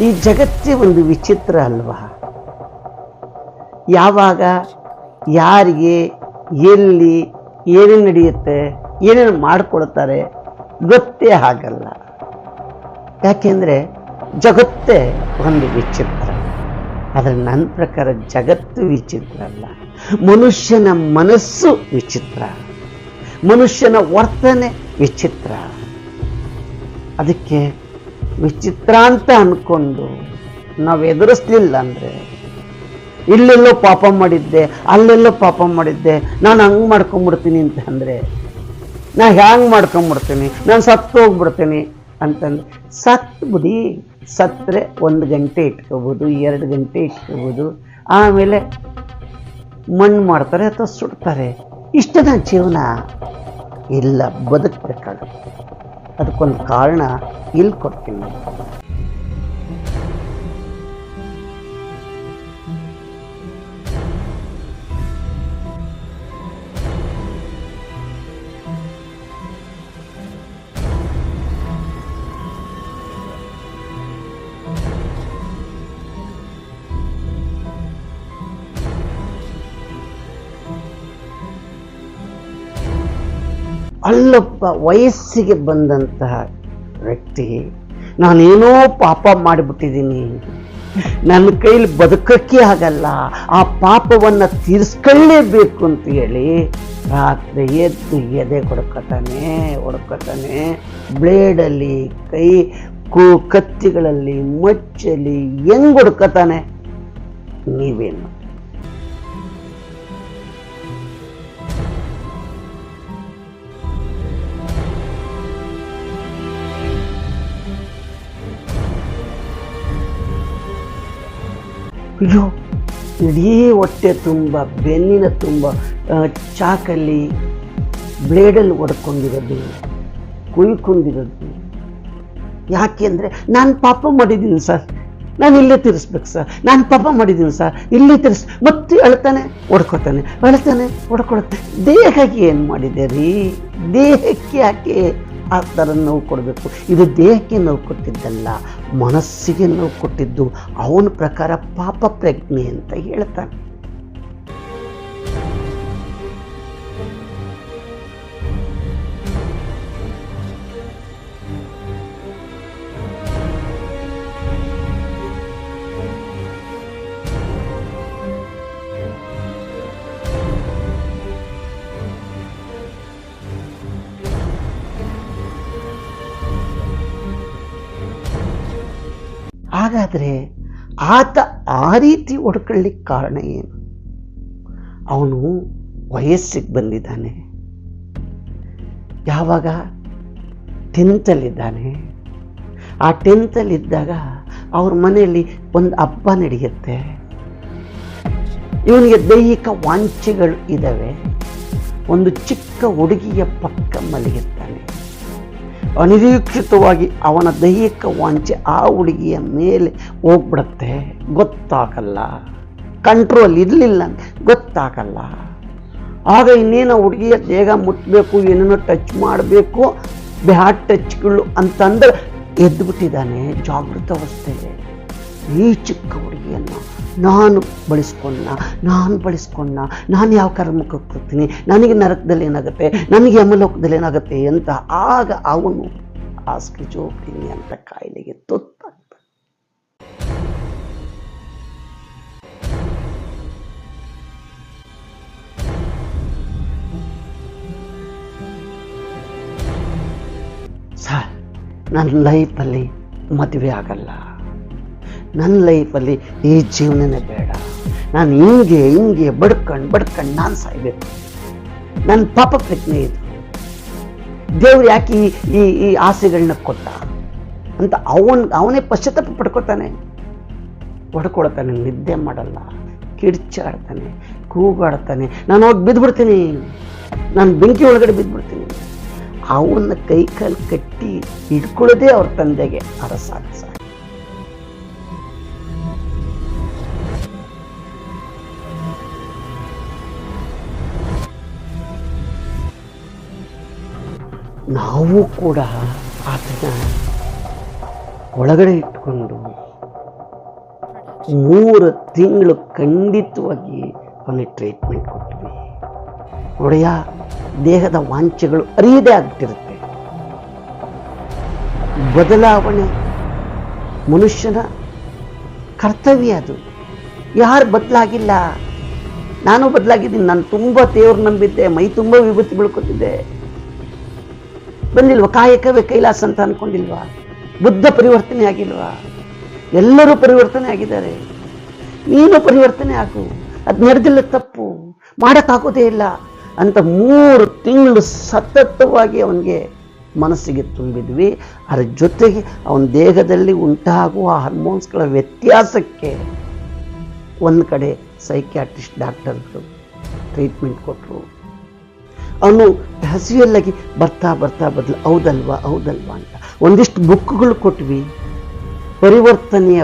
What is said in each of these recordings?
ಈ ಜಗತ್ತೇ ಒಂದು ವಿಚಿತ್ರ ಅಲ್ವಾ? ಯಾವಾಗ, ಯಾರಿಗೆ, ಎಲ್ಲಿ, ಏನೇನು ನಡೆಯುತ್ತೆ, ಏನೇನು ಮಾಡಿಕೊಡ್ತಾರೆ ಗೊತ್ತೇ ಆಗಲ್ಲ. ಯಾಕೆಂದರೆ ಜಗತ್ತೇ ಒಂದು ವಿಚಿತ್ರ. ಆದರೆ ನನ್ನ ಪ್ರಕಾರ ಜಗತ್ತು ವಿಚಿತ್ರ ಅಲ್ಲ. ಮನುಷ್ಯನ ಮನಸ್ಸು ವಿಚಿತ್ರ. ಮನುಷ್ಯನ ವರ್ತನೆ ವಿಚಿತ್ರ. ಅದಕ್ಕೆ ವಿಚಿತ್ರ ಅಂತ ಅಂದ್ಕೊಂಡು ನಾವು ಎದುರಿಸ್ಲಿಲ್ಲ ಅಂದರೆ, ಇಲ್ಲೆಲ್ಲೋ ಪಾಪ ಮಾಡಿದ್ದೆ, ಅಲ್ಲೆಲ್ಲೋ ಪಾಪ ಮಾಡಿದ್ದೆ, ನಾನು ಹಂಗೆ ಮಾಡ್ಕೊಂಬಿಡ್ತೀನಿ ಅಂತ ಅಂದರೆ, ನಾ ಹ್ಯಾಂಗೆ ಮಾಡ್ಕೊಂಬಿಡ್ತೀನಿ, ನಾನು ಸತ್ತು ಹೋಗ್ಬಿಡ್ತೀನಿ ಅಂತಂದ್ರೆ, ಸತ್ತು ಬಿಡಿ, ಸತ್ತರೆ ಒಂದು ಗಂಟೆ ಇಟ್ಕೋಬೋದು, ಎರಡು ಗಂಟೆ ಇಟ್ಕೋಬೋದು, ಆಮೇಲೆ ಮಣ್ಣು ಮಾಡ್ತಾರೆ ಅಥವಾ ಸುಡ್ತಾರೆ. ಇಷ್ಟದ ಜೀವನ ಇಲ್ಲ, ಬದುಕಬೇಕಾಗುತ್ತೆ. ಅದಕ್ಕೊಂದು ಕಾರಣ ಇಲ್ಲಿ ಕೊಡ್ತೀನಿ. ಅಲ್ಲೊಬ್ಬ ವಯಸ್ಸಿಗೆ ಬಂದಂತಹ ವ್ಯಕ್ತಿ, ನಾನೇನೋ ಪಾಪ ಮಾಡಿಬಿಟ್ಟಿದ್ದೀನಿ. ನನ್ನ ಕೈಲಿ ಬದುಕಕ್ಕೆ ಆಗಲ್ಲ. ಆ ಪಾಪವನ್ನು ತೀರಿಸ್ಕೊಳ್ಳೇಬೇಕು ಅಂತ ಹೇಳಿ ರಾತ್ರಿ ಎದ್ದು ಎದೆ ಹೊಡ್ಕೊತಾನೆ ಹೊಡ್ಕೊತಾನೆ, ಬ್ಲೇಡಲ್ಲಿ ಕೈ, ಕೂ, ಕತ್ತಿಗಳಲ್ಲಿ ಮಚ್ಚಲಿ, ಹೆಂಗೆ ಹೊಡ್ಕೊತಾನೆ? ನೀವೇನು? ಅಯ್ಯೋ, ಇಡೀ ಹೊಟ್ಟೆ ತುಂಬ, ಬೆನ್ನಿನ ತುಂಬ ಚಾಕಲ್ಲಿ ಬ್ಲೇಡಲ್ಲಿ ಹೊಡ್ಕೊಂಡಿರೋದು ಕುಯ್ಕೊಂಡಿರೋದು. ಯಾಕೆ ಅಂದರೆ ನಾನು ಪಾಪ ಮಾಡಿದ್ದೀನಿ ಸರ್. ನಾನು ಇಲ್ಲೇ ತಿರ್ಸ್ಬೇಕು ಸರ್. ನಾನು ಪಾಪ ಮಾಡಿದ್ದೀನಿ ಸರ್. ಇಲ್ಲೇ ತಿರ್ಸ್, ಮತ್ತೆ ಅಳ್ತಾನೆ ಹೊಡ್ಕೊತಾನೆ ಅಳ್ತಾನೆ ಹೊಡ್ಕೊಳತ್ತೆ ದೇಹಕ್ಕೆ ಏನು ಮಾಡಿದೆ ರೀ? ದೇಹಕ್ಕೆ ಯಾಕೆ ಆ ಥರ ನೋವು ಕೊಡಬೇಕು ಇದು ದೇಹಕ್ಕೆ ನೋವು ಕೊಟ್ಟಿದ್ದಲ್ಲ ಮನಸ್ಸಿಗೆ ನೋವು ಕೊಟ್ಟಿದ್ದು ಅವನ ಪ್ರಕಾರ ಪಾಪ ಪ್ರಜ್ಞೆ ಅಂತ ಹೇಳ್ತಾನೆ. ಹಾಗಾದರೆ ಆತ ಆ ರೀತಿ ಹೊಡ್ಕೊಳ್ಳಿಕ್ಕೆ ಕಾರಣ ಏನು? ಅವನು ವಯಸ್ಸಿಗೆ ಬಂದಿದ್ದಾನೆ. ಯಾವಾಗ? ಟೆಂತಲ್ಲಿದ್ದಾನೆ. ಆ ಟೆಂತಲ್ಲಿದ್ದಾಗ ಅವ್ರ ಮನೆಯಲ್ಲಿ ಒಂದು ಹಬ್ಬ ನಡೆಯುತ್ತೆ. ಇವನಿಗೆ ದೈಹಿಕ ವಾಂಚೆಗಳು ಇದ್ದಾವೆ ಒಂದು ಚಿಕ್ಕ ಹುಡುಗಿಯ ಪಕ್ಕ ಮಲಗಿರ್ತಾನೆ. ಅನಿರೀಕ್ಷಿತವಾಗಿ ಅವನ ದೈಹಿಕ ವಾಂಚೆ ಆ ಹುಡುಗಿಯ ಮೇಲೆ ಹೋಗ್ಬಿಡುತ್ತೆ. ಗೊತ್ತಾಗಲ್ಲ. ಕಂಟ್ರೋಲ್ ಇರಲಿಲ್ಲ ಗೊತ್ತಾಗಲ್ಲ. ಆಗ ಇನ್ನೇನು ಹುಡುಗಿಯ ದೇಹ ಮುಟ್ಟಬೇಕು ಏನೇನೋ ಟಚ್ ಮಾಡಬೇಕು ಬ್ಯಾಡ್ ಟಚ್ಗಳು ಅಂತಂದ್ರೆ ಎದ್ದುಬಿಟ್ಟಿದ್ದಾನೆ ಜಾಗೃತ ಅವಸ್ಥೆ ಈ ಚಿಕ್ಕ ಹುಡುಗಿಯನ್ನು ನಾನು ಬಳಸ್ಕೊಂಡ ನಾನು ಬಳಸ್ಕೊಂಡ, ನಾನು ಯಾವ ಕರ್ಮಕ್ಕೆ ಕೊಡ್ತೀನಿ ನನಗೆ ನರಕದಲ್ಲಿ ಏನಾಗುತ್ತೆ, ನನಗೆ ಯಮಲೋಕದಲ್ಲಿ ಏನಾಗುತ್ತೆ ಅಂತ ಆಗ ಅವನು ಆ ಜೋಗ್ತೀನಿ ಅಂತ ಕಾಯಿಲೆಗೆ ತುತ್ತಾಗ್ತಾನೆ. ಸರ್, ನನ್ನ ಲೈಫಲ್ಲಿ ಮದುವೆ ಆಗಲ್ಲ. ನನ್ನ ಲೈಫಲ್ಲಿ ಈ ಜೀವನನೇ ಬೇಡ. ನಾನು ಹಿಂಗೆ ಹಿಂಗೆ ಬಡ್ಕಂಡು ಬಡ್ಕಂಡು ನಾನು ಸಾಯ್ಬೇಕು. ನನ್ನ ಪಾಪ ಪ್ರಜ್ಞೆ ಇದು. ದೇವ್ರು ಯಾಕೆ ಈ ಈ ಆಸೆಗಳನ್ನ ಕೊಟ್ಟ? ಅಂತ ಅವನ್, ಅವನೇ ಪಶ್ಚಾತ್ತಾಪ ಪಡ್ಕೊತಾನೆ ಹೊಡ್ಕೊಳ್ತಾನೆ, ನಿದ್ದೆ ಮಾಡಲ್ಲ. ಕಿಡ್ಚಾಡ್ತಾನೆ ಕೂಗಾಡ್ತಾನೆ. ನಾನು ಹೋಗಿ ಬಿದ್ದುಬಿಡ್ತೀನಿ ನಾನು ಬೆಂಕಿ ಒಳಗಡೆ ಬಿದ್ದುಬಿಡ್ತೀನಿ ಅವನ್ನ ಕೈ ಕಾಲು ಕಟ್ಟಿ ಹಿಡ್ಕೊಳ್ಳೋದೇ ಅವ್ರ ತಂದೆಗೆ ಅರಸಾಹಸ ನಾವು ಕೂಡ ಆತನ ಒಳಗಡೆ ಇಟ್ಕೊಂಡು ಮೂರು ತಿಂಗಳು ಖಂಡಿತವಾಗಿ ಅವನಿಗೆ ಟ್ರೀಟ್ಮೆಂಟ್ ಕೊಟ್ವಿ. ಒಡೆಯ ದೇಹದ ವಾಂಚೆಗಳು ಅರಿಯದೇ ಆಗ್ತಿರುತ್ತೆ. ಬದಲಾವಣೆ ಮನುಷ್ಯನ ಕರ್ತವ್ಯ ಅದು. ಯಾರು ಬದಲಾಗಿಲ್ಲ? ನಾನು ಬದಲಾಗಿದ್ದೀನಿ, ನಾನು ತುಂಬ ದೇವ್ರು ನಂಬಿದ್ದೆ, ಮೈ ತುಂಬ ವಿಭೂತಿ ಬೀಳ್ಕೊತಿದ್ದೆ ಬಂದಿಲ್ವಾ? ಕಾಯಕವೇ ಕೈಲಾಸ ಅಂತ ಅನ್ಕೊಂಡಿಲ್ವಾ? ಬುದ್ಧ ಪರಿವರ್ತನೆ ಆಗಿಲ್ವಾ? ಎಲ್ಲರೂ ಪರಿವರ್ತನೆ ಆಗಿದ್ದಾರೆ. ನೀನು ಪರಿವರ್ತನೆ ಆಗು. ಅದು ನಡೆದಿಲ್ಲ ತಪ್ಪು. ಮಾಡೋಕ್ಕಾಗೋದೇ ಇಲ್ಲ ಅಂತ ಮೂರು ತಿಂಗಳು ಸತತವಾಗಿ ಅವನಿಗೆ ಮನಸ್ಸಿಗೆ ತುಂಬಿದ್ವಿ. ಅದರ ಜೊತೆಗೆ ಅವನ ದೇಹದಲ್ಲಿ ಉಂಟಾಗುವ ಹಾರ್ಮೋನ್ಸ್ಗಳ ವ್ಯತ್ಯಾಸಕ್ಕೆ ಒಂದು ಕಡೆ ಸೈಕ್ಯಾಟ್ರಿಸ್ಟ್ ಡಾಕ್ಟರ್ಗಳು ಟ್ರೀಟ್ಮೆಂಟ್ ಕೊಟ್ಟರು ಅವನು ಹಸಿವೆಲ್ಲಾಗಿ ಬರ್ತಾ ಬರ್ತಾ ಬದಲು, ಹೌದಲ್ವಾ ಹೌದಲ್ವಾ ಅಂತ. ಒಂದಿಷ್ಟು ಬುಕ್ಗಳು ಕೊಟ್ವಿ. ಪರಿವರ್ತನೆಯ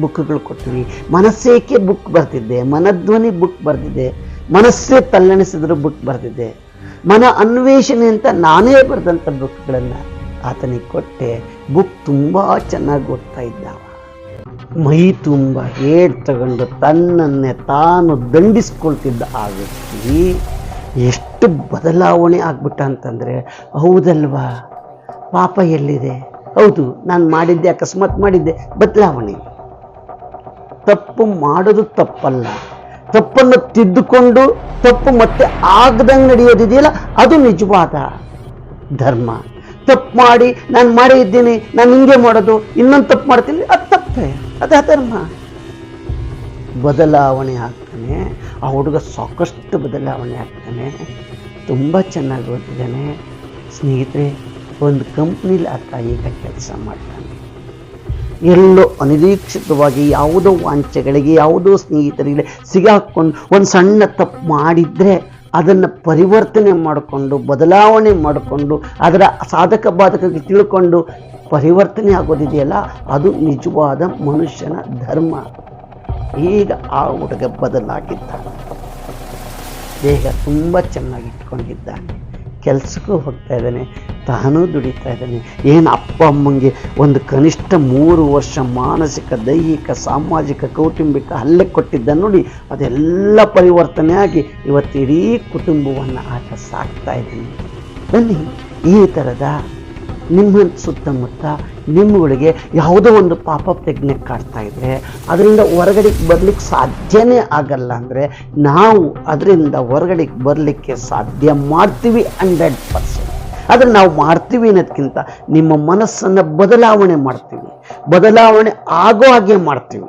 ಬುಕ್ಗಳು ಕೊಟ್ವಿ. ಮನಸ್ಸೇಕೆ ಬುಕ್ ಬರ್ತಿದ್ದೆ? ಮನಧ್ವನಿ ಬುಕ್ ಬರೆದಿದೆ ಮನಸ್ಸೇ ತಲ್ಲಣಿಸಿದ್ರು ಬುಕ್ ಬರ್ತಿದೆ ಮನ ಅನ್ವೇಷಣೆ ಅಂತ ನಾನೇ ಬರೆದಂಥ ಬುಕ್ಗಳನ್ನು ಆತನಿಗೆ ಕೊಟ್ಟೆ. ಬುಕ್ ತುಂಬ ಚೆನ್ನಾಗಿ ಓದ್ತಾ ಇದ್ದಾವ. ಮೈ ತುಂಬ ಹೇಳ್ ತಗೊಂಡು ತನ್ನನ್ನೇ ತಾನು ದಂಡಿಸ್ಕೊಳ್ತಿದ್ದ ಆ ವ್ಯಕ್ತಿ ಎಷ್ಟು ಬದಲಾವಣೆ ಆಗ್ಬಿಟ್ಟ ಅಂತಂದರೆ, ಹೌದಲ್ವಾ? ಪಾಪ ಎಲ್ಲಿದೆ? ಹೌದು, ನಾನು ಮಾಡಿದ್ದೆ, ಅಕಸ್ಮಾತ್ ಮಾಡಿದ್ದೆ, ಬದಲಾವಣೆ. ತಪ್ಪು ಮಾಡೋದು ತಪ್ಪಲ್ಲ. ತಪ್ಪನ್ನು ತಿದ್ದುಕೊಂಡು ತಪ್ಪು ಮತ್ತೆ ಆಗದಂಗೆ ನಡೆಯೋದಿದೆಯಲ್ಲ, ಅದು ನಿಜವಾದ ಧರ್ಮ. ತಪ್ಪು ಮಾಡಿ ನಾನು ಮಾಡಿದ್ದೀನಿ, ನಾನು ಹಿಂಗೆ ಮಾಡೋದು, ಇನ್ನೊಂದು ತಪ್ಪು ಮಾಡ್ತೀನಿ, ಅದು ತಪ್ಪೇ, ಅದು ಅಧರ್ಮ ಬದಲಾವಣೆ ಆಗ್ತಾನೆ. ಆ ಹುಡುಗ ಸಾಕಷ್ಟು ಬದಲಾವಣೆ ಆಗ್ತಾನೆ. ತುಂಬ ಚೆನ್ನಾಗಿ ಓದಿದ್ದಾನೆ ಸ್ನೇಹಿತರೆ, ಒಂದು ಕಂಪ್ನಿಲಿ ಆತ ಈಗ ಕೆಲಸ ಮಾಡ್ತಾನೆ. ಎಲ್ಲೋ ಅನಿರೀಕ್ಷಿತವಾಗಿ ಯಾವುದೋ ವಾಂಚೆಗಳಿಗೆ, ಯಾವುದೋ ಸ್ನೇಹಿತರಿಗೆ ಸಿಗಾಕೊಂಡು ಒಂದು ಸಣ್ಣ ತಪ್ಪು ಮಾಡಿದರೆ ಅದನ್ನು ಪರಿವರ್ತನೆ ಮಾಡಿಕೊಂಡು, ಬದಲಾವಣೆ ಮಾಡಿಕೊಂಡು, ಅದರ ಸಾಧಕ ಬಾಧಕಕ್ಕೆ ತಿಳ್ಕೊಂಡು ಪರಿವರ್ತನೆ ಆಗೋದಿದೆಯಲ್ಲ, ಅದು ನಿಜವಾದ ಮನುಷ್ಯನ ಧರ್ಮ. ಈಗ ಆ ಹುಡುಗ ಬದಲಾಗಿದ್ದಾನೆ. ದೇಹ ತುಂಬ ಚೆನ್ನಾಗಿ ಇಟ್ಕೊಂಡಿದ್ದಾನೆ. ಕೆಲಸಕ್ಕೂ ಹೋಗ್ತಾ ಇದ್ದಾನೆ, ತಾನೂ ದುಡಿತಾ ಇದ್ದಾನೆ. ಏನು ಅಪ್ಪ ಅಮ್ಮಂಗೆ ಒಂದು ಕನಿಷ್ಠ ಮೂರು ವರ್ಷ ಮಾನಸಿಕ, ದೈಹಿಕ, ಸಾಮಾಜಿಕ, ಕೌಟುಂಬಿಕ ಹಲ್ಲೆ ಕೊಟ್ಟಿದ್ದ ನೋಡಿ ಅದೆಲ್ಲ ಪರಿವರ್ತನೆ ಆಗಿ ಇವತ್ತು ಇಡೀ ಕುಟುಂಬವನ್ನು ಆಟ ಸಾಕ್ತಾ ಇದ್ದೀನಿ. ಬನ್ನಿ, ಈ ಥರದ ನಿಮ್ಮ ಸುತ್ತಮುತ್ತ ನಿಮ್ಮಗಳಿಗೆ ಯಾವುದೋ ಒಂದು ಪಾಪ ಪ್ರಜ್ಞೆ ಕಾಡ್ತಾ ಇದ್ರೆ, ಅದರಿಂದ ಹೊರಗಡೆ ಬರ್ಲಿಕ್ಕೆ ಸಾಧ್ಯನೇ ಆಗಲ್ಲ ಅಂದರೆ ನಾವು ಅದರಿಂದ ಹೊರಗಡೆಗೆ ಬರಲಿಕ್ಕೆ ಸಾಧ್ಯ ಮಾಡ್ತೀವಿ ಹಂಡ್ರೆಡ್ ಪರ್ಸೆಂಟ್. ಆದರೆ ನಾವು ಮಾಡ್ತೀವಿ ಅನ್ನೋದಕ್ಕಿಂತ ನಿಮ್ಮ ಮನಸ್ಸನ್ನು ಬದಲಾವಣೆ ಮಾಡ್ತೀವಿ. ಬದಲಾವಣೆ ಆಗೋ ಹಾಗೆ ಮಾಡ್ತೀವಿ.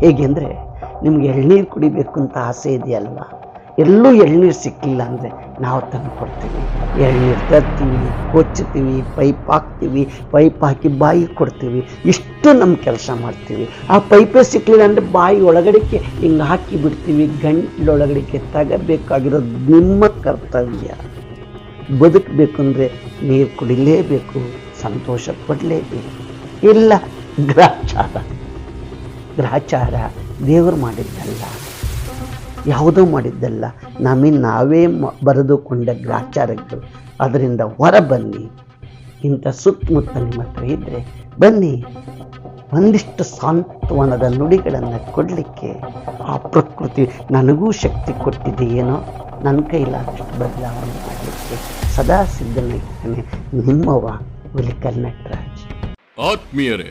ಹೇಗೆಂದರೆ ನಿಮ್ಗೆ ಎಳ್ನೀರು ಕುಡಿಬೇಕು ಅಂತ ಆಸೆ ಇದೆಯಲ್ವಾ? ಎಲ್ಲೂ ಎಳ್ನೀರು ಸಿಕ್ಕಿಲ್ಲ ಅಂದರೆ ನಾವು ತಂದು ಕೊಡ್ತೀವಿ. ಎಳ್ನೀರು ತರ್ತೀವಿ, ಕೊಚ್ಚುತ್ತೀವಿ, ಪೈಪ್ ಹಾಕ್ತೀವಿ, ಪೈಪ್ ಹಾಕಿ ಬಾಯಿ ಕೊಡ್ತೀವಿ. ಇಷ್ಟು ನಮ್ಮ ಕೆಲಸ ಮಾಡ್ತೀವಿ. ಆ ಪೈಪೇ ಸಿಕ್ಕಲಿಲ್ಲ ಅಂದರೆ ಬಾಯಿ ಒಳಗಡೆಗೆ ಹಿಂಗೆ ಹಾಕಿ ಬಿಡ್ತೀವಿ. ಗಂಟ್ಲೊಳಗಡೆಗೆ ತಗಬೇಕಾಗಿರೋದು ನಿಮ್ಮ ಕರ್ತವ್ಯ. ಬದುಕಬೇಕು ಅಂದರೆ ನೀರು ಕುಡಿಲೇಬೇಕು, ಸಂತೋಷ ಪಡಲೇಬೇಕು. ಇಲ್ಲ, ಗ್ರಾಚಾರ. ಗ್ರಾಚಾರ ದೇವರು ಮಾಡಿದ್ದಲ್ಲ. ಯಾವುದೋ ಮಾಡಿದ್ದಲ್ಲ. ನಮಗೆ ನಾವೇ ಬರೆದುಕೊಂಡ ಗ್ರಾಚಾರಗಳು. ಅದರಿಂದ ಹೊರ ಬನ್ನಿ ಇಂಥ ಸುತ್ತಮುತ್ತ ನಿಮ್ಮ ಹತ್ರ ಇದ್ದರೆ ಬನ್ನಿ. ಒಂದಿಷ್ಟು ಸಾಂತ್ವನದ ನುಡಿಗಳನ್ನು ಕೊಡಲಿಕ್ಕೆ ಆ ಪ್ರಕೃತಿ ನನಗೂ ಶಕ್ತಿ ಕೊಟ್ಟಿದೆಯೇನೋ ನನ್ನ ಕೈಲಾದಷ್ಟು ಬದಲಾವಣೆ ಮಾಡಲಿಕ್ಕೆ ಸದಾ ಸಿದ್ಧನಾಗಿದ್ದೇನೆ. ನಿಮ್ಮವ ಹುಲಿಕಲ್ ನಟರಾಜ್ ಆತ್ಮೀಯರೇ